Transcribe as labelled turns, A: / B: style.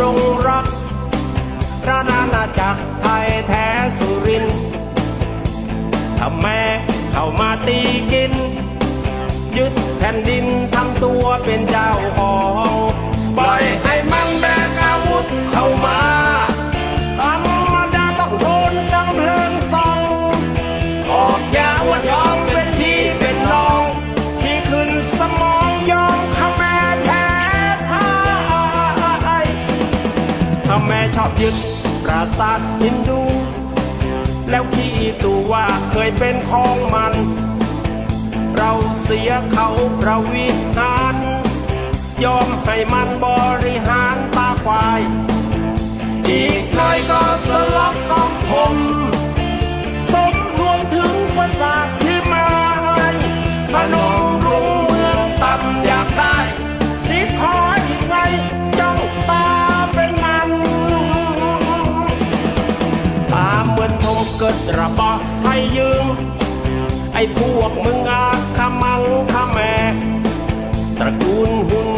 A: รงรักระนาณาจักรไทยแท้สุรินทร์ถ้าแม่เข้ามาตีกิน ยึดแผ่นดินทำตัวเป็นเจ้าของปล่อยให้มันแบกอาวุธเข้ามา ขแม่ชอบยึดปราสาทฮินดู แล้วขี้ตัว่าเคยเป็นของมัน เราเสียเขาเราวิหาร ยอมให้มันบริหารตาควาย อีกหน่อยก็สลับกองผม กระบอกให้ยืม ไอ้พวกมึงอาขมังขแม่ตระกูลหุ่น